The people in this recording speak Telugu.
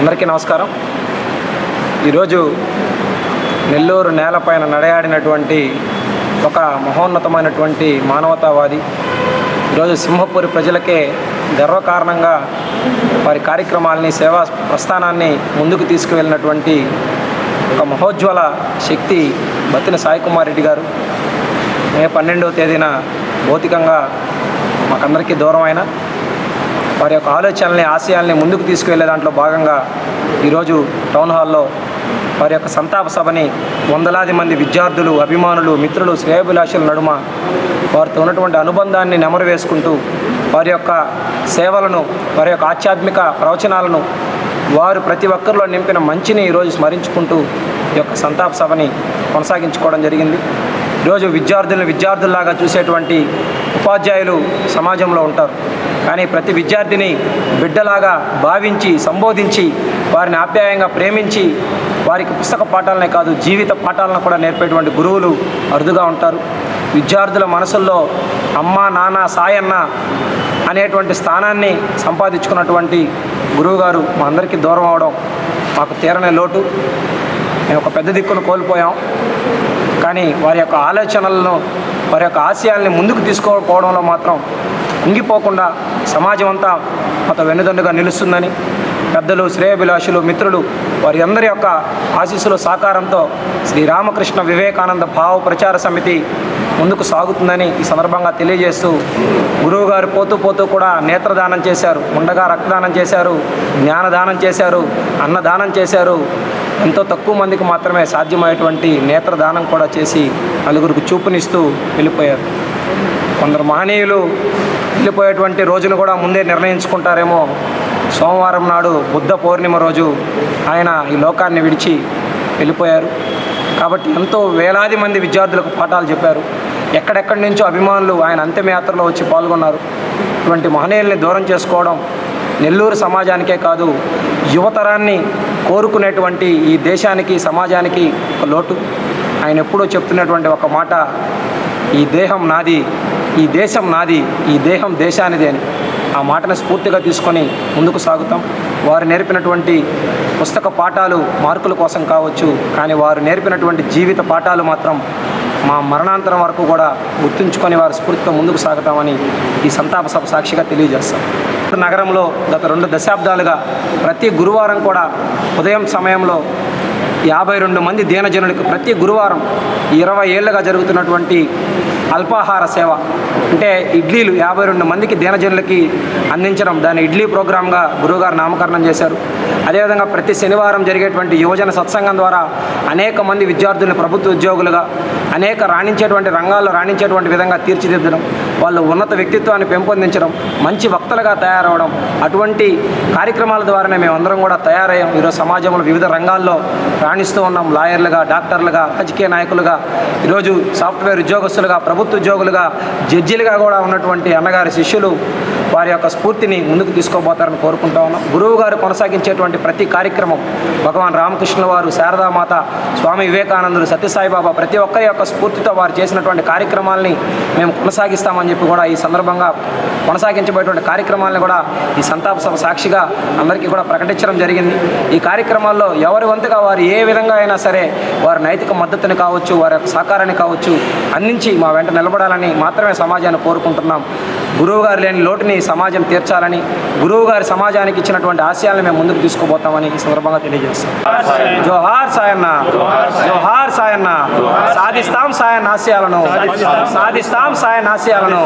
అందరికీ నమస్కారం. ఈరోజు నెల్లూరు నేలపైన నడయాడినటువంటి ఒక మహోన్నతమైనటువంటి మానవతావాది ఈరోజు సింహపూరి ప్రజలకే గర్వకారణంగా వారి కార్యక్రమాలని సేవా ప్రస్థానాన్ని ముందుకు తీసుకువెళ్ళినటువంటి ఒక మహోజ్వల శక్తి బత్తిన సాయికుమార్ రెడ్డి గారు. మే పన్నెండవ తేదీన భౌతికంగా మాకందరికీ దూరం అయిన వారి యొక్క ఆలోచనల్ని ఆశయాల్ని ముందుకు తీసుకువెళ్ళే దాంట్లో భాగంగా ఈరోజు టౌన్ హాల్లో వారి యొక్క సంతాప సభని వందలాది మంది విద్యార్థులు అభిమానులు మిత్రులు శ్రేయభిలాషుల నడుమ వారితో ఉన్నటువంటి అనుబంధాన్ని నెమరు వేసుకుంటూ వారి యొక్క సేవలను వారి యొక్క ఆధ్యాత్మిక ప్రవచనాలను వారు ప్రతి ఒక్కరిలో నింపిన మంచిని ఈరోజు స్మరించుకుంటూ ఈ యొక్క సంతాప సభని కొనసాగించుకోవడం జరిగింది. ఈరోజు విద్యార్థులను విద్యార్థుల్లాగా చూసేటువంటి ఉపాధ్యాయులు సమాజంలో ఉంటారు. కానీ ప్రతి విద్యార్థిని బిడ్డలాగా భావించి సంబోధించి వారిని ఆప్యాయంగా ప్రేమించి వారికి పుస్తక పాఠాలనే కాదు జీవిత పాఠాలను కూడా నేర్పేటువంటి గురువులు అరుదుగా ఉంటారు. విద్యార్థుల మనసుల్లో అమ్మ నాన్న సాయన్న అనేటువంటి స్థానాన్ని సంపాదించుకున్నటువంటి గురువుగారు మా అందరికీ దూరం అవడం మాకు తీరనే లోటు. మేము ఒక పెద్ద దిక్కును కోల్పోయాం. కానీ వారి యొక్క ఆలోచనలను వారి యొక్క ఆశయాల్ని ముందుకు తీసుకోకపోవడంలో మాత్రం ఉంగిపోకుండా సమాజం అంతా మాతో వెన్నుదండుగా నిలుస్తుందని పెద్దలు శ్రేయభిలాషులు మిత్రులు వారి అందరి యొక్క ఆశీస్సుల సహకారంతో శ్రీరామకృష్ణ వివేకానంద భావ ప్రచార సమితి ముందుకు సాగుతుందని ఈ సందర్భంగా తెలియజేస్తూ గురువుగారు పోతూ పోతూ కూడా నేత్రదానం చేశారు. ఉండగా రక్తదానం చేశారు. జ్ఞానదానం చేశారు. అన్నదానం చేశారు. ఎంతో తక్కువ మందికి మాత్రమే సాధ్యమయ్యేటువంటి నేత్రదానం కూడా చేసి నలుగురికి చూపునిస్తూ వెళ్ళిపోయారు. కొందరు మహనీయులు వెళ్ళిపోయేటువంటి రోజును కూడా ముందే నిర్ణయించుకుంటారేమో. సోమవారం నాడు బుద్ధ పౌర్ణిమ రోజు ఆయన ఈ లోకాన్ని విడిచి వెళ్ళిపోయారు. కాబట్టి ఎంతో వేలాది మంది విద్యార్థులకు పాఠాలు చెప్పారు. ఎక్కడెక్కడి నుంచో అభిమానులు ఆయన అంత్యయాత్రలో వచ్చి పాల్గొన్నారు. ఇటువంటి మహనీయుల్ని దూరం చేసుకోవడం నెల్లూరు సమాజానికే కాదు యువతరాన్ని కోరుకునేటువంటి ఈ దేశానికి సమాజానికి ఒక లోటు. ఆయన ఎప్పుడో చెప్తున్నటువంటి ఒక మాట ఈ దేహం నాది ఈ దేశం నాది ఈ దేహం దేశానిది అని. ఆ మాటను స్ఫూర్తిగా తీసుకొని ముందుకు సాగుతాం. వారు నేర్పినటువంటి పుస్తక పాఠాలు మార్కుల కోసం కావచ్చు కానీ వారు నేర్పినటువంటి జీవిత పాఠాలు మాత్రం మా మరణాంతరం వరకు కూడా గుర్తుంచుకొని వారి స్ఫూర్తితో ముందుకు సాగుతామని ఈ సంతాప సభ సాక్షిగా తెలియజేస్తాం. నగరంలో గత రెండు దశాబ్దాలుగా ప్రతి గురువారం కూడా ఉదయం సమయంలో యాభై రెండు మంది దీనజనులకు ప్రతి గురువారం ఇరవై ఏళ్ళుగా జరుగుతున్నటువంటి అల్పాహార సేవ. అంటే ఇడ్లీలు యాభై రెండు మందికి దీనజనులకి అందించడం. దాన్ని ఇడ్లీ ప్రోగ్రామ్గా గురువుగారు నామకరణం చేశారు. అదేవిధంగా ప్రతి శనివారం జరిగేటువంటి యువజన సత్సంగం ద్వారా అనేక మంది విద్యార్థులను ప్రభుత్వ ఉద్యోగులుగా అనేక రాణించేటువంటి రంగాల్లో రాణించేటువంటి విధంగా తీర్చిదిద్దడం వాళ్ళు ఉన్నత వ్యక్తిత్వాన్ని పెంపొందించడం మంచి వక్తలుగా తయారవడం అటువంటి కార్యక్రమాల ద్వారానే మేమందరం కూడా తయారయ్యాం. ఈరోజు సమాజంలో వివిధ రంగాల్లో రాణిస్తూ ఉన్నాం. లాయర్లుగా డాక్టర్లుగా రాజకీయ నాయకులుగా ఈరోజు సాఫ్ట్వేర్ ఉద్యోగస్తులుగా ప్రభుత్వ ఉద్యోగులుగా జడ్జిలుగా కూడా ఉన్నటువంటి అన్నగారి శిష్యులు వారి యొక్క స్ఫూర్తిని ముందుకు తీసుకోబోతారని కోరుకుంటా ఉన్నాం. గురువు గారు కొనసాగించేటువంటి ప్రతి కార్యక్రమం భగవాన్ రామకృష్ణ వారు శారదామాత స్వామి వివేకానందులు సత్యసాయిబాబా ప్రతి ఒక్కరి యొక్క స్ఫూర్తితో వారు చేసినటువంటి కార్యక్రమాలని మేము కొనసాగిస్తామని చెప్పి కూడా ఈ సందర్భంగా కొనసాగించబోయేటువంటి కార్యక్రమాలను కూడా ఈ సంతాప సభ సాక్షిగా అందరికీ కూడా ప్రకటించడం జరిగింది. ఈ కార్యక్రమాల్లో ఎవరి వంతుగా వారు ఏ విధంగా అయినా సరే వారి నైతిక మద్దతుని కావచ్చు వారి యొక్క సహకారాన్ని కావచ్చు అందించి మా వెంట నిలబడాలని మాత్రమే సమాజాన్ని కోరుకుంటున్నాం. గురువుగారు లేని లోటుని సమాజం తీర్చాలని గురువుగారి సమాజానికి ఇచ్చినటువంటి ఆశయాలను మేము ముందుకు తీసుకుపోతామని ఈ సందర్భంగా తెలియజేస్తాం. జోహార్ సాయన్న జోహార్ సాయన్న సాధిస్తాం సాయన్ ఆశయాలను సాధిస్తాం సాయన్ ఆశయాలను.